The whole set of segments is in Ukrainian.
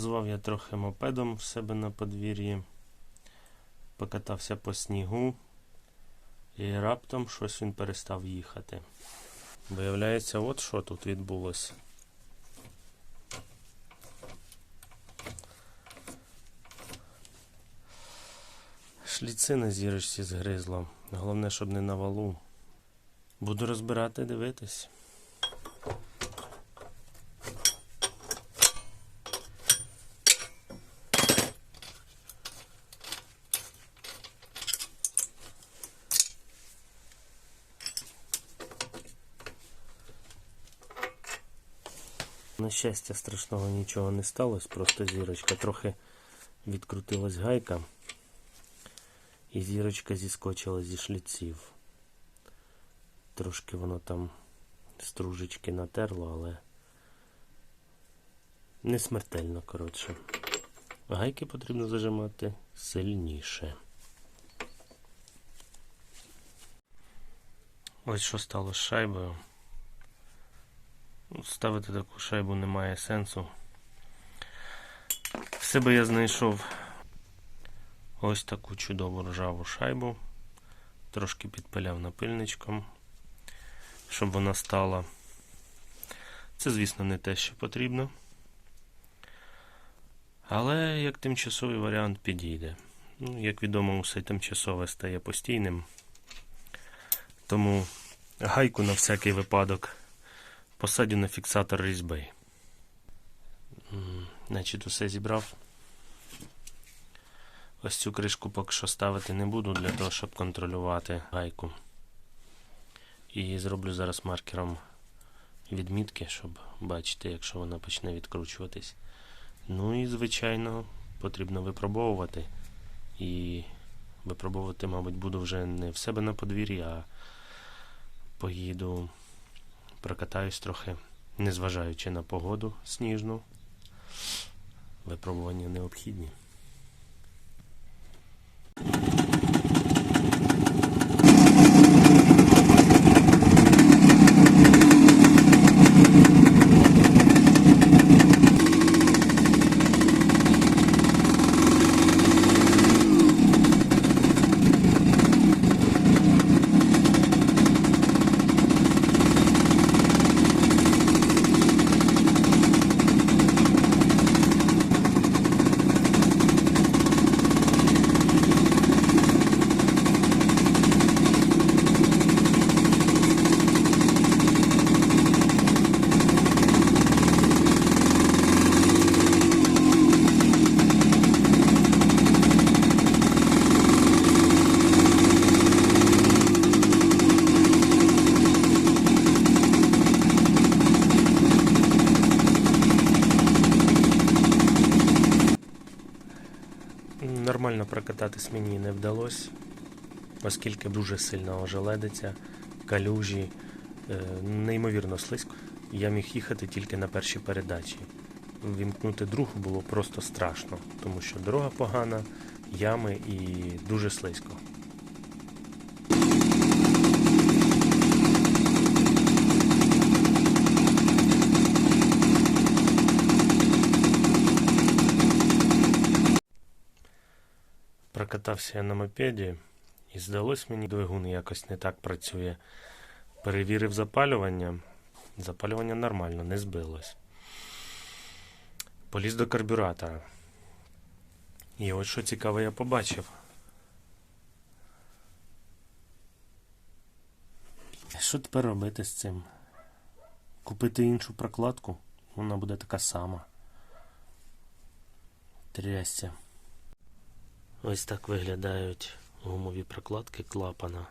Погазував я трохи мопедом в себе на подвір'ї, покатався по снігу, і раптом щось він перестав їхати. Виявляється, от що тут відбулося. Шліци на зірочці згризло. Головне, щоб не на валу. Буду розбирати, дивитись. На щастя, страшного нічого не сталося, просто зірочка трохи відкрутилась гайка, і зірочка зіскочила зі шліців. Трошки воно там стружечки натерло, але не смертельно, коротше. Гайки потрібно зажимати сильніше. Ось що стало з шайбою. Ставити таку шайбу немає сенсу. В себе я знайшов ось таку чудову ржаву шайбу. Трошки підпиляв напильничком, щоб вона стала. Це, звісно, не те, що потрібно. Але як тимчасовий варіант підійде. Ну, як відомо, усе тимчасове стає постійним. Тому гайку на всякий випадок посадю на фіксатор різьби. Значить, усе зібрав. Ось цю кришку поки що ставити не буду для того, щоб контролювати гайку. І зроблю зараз маркером відмітки, щоб бачити, якщо вона почне відкручуватись. Ну і, звичайно, потрібно випробовувати. І випробовувати, мабуть, буду вже не в себе на подвір'ї, а поїду, прокатаюсь трохи, незважаючи на погоду сніжну. Випробування необхідні. Нормально прокататись мені не вдалося, оскільки дуже сильно ожеледиться, калюжі, е, неймовірно слизько. Я міг їхати тільки на першій передачі. Вімкнути другу було просто страшно, тому що дорога погана, ями і дуже слизько. Прокатався я на мопеді і здалось мені, двигун якось не так працює. Перевірив запалювання. Запалювання нормально, не збилось. Поліз до карбюратора. І от що цікаве я побачив. Що тепер робити з цим? Купити іншу прокладку? Вона буде така сама. Трясся. Ось так виглядають гумові прокладки клапана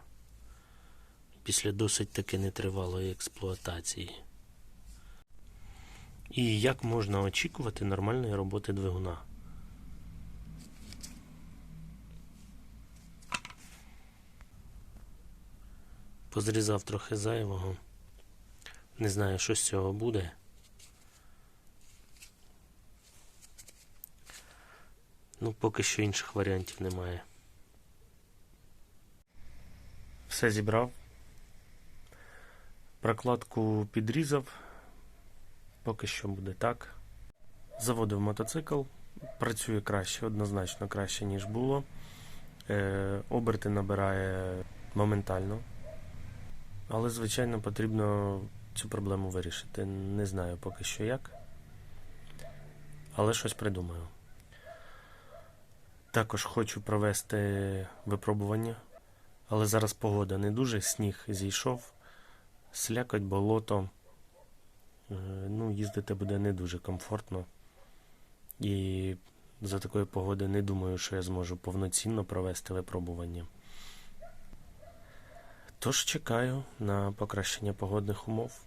після досить таки нетривалої експлуатації. І як можна очікувати нормальної роботи двигуна? Позрізав трохи зайвого. Не знаю, що з цього буде. Ну, поки що інших варіантів немає. Все зібрав. Прокладку підрізав. Поки що буде так. Заводив мотоцикл. Працює краще, однозначно краще, ніж було. Е, оберти набирає моментально. Але, звичайно, потрібно цю проблему вирішити. Не знаю поки що як. Але щось придумаю. Також хочу провести випробування. Але зараз погода не дуже, сніг зійшов, слякоть, болото. Е, Ну, їздити буде не дуже комфортно. І за такої погоди не думаю, що я зможу повноцінно провести випробування. Тож чекаю на покращення погодних умов.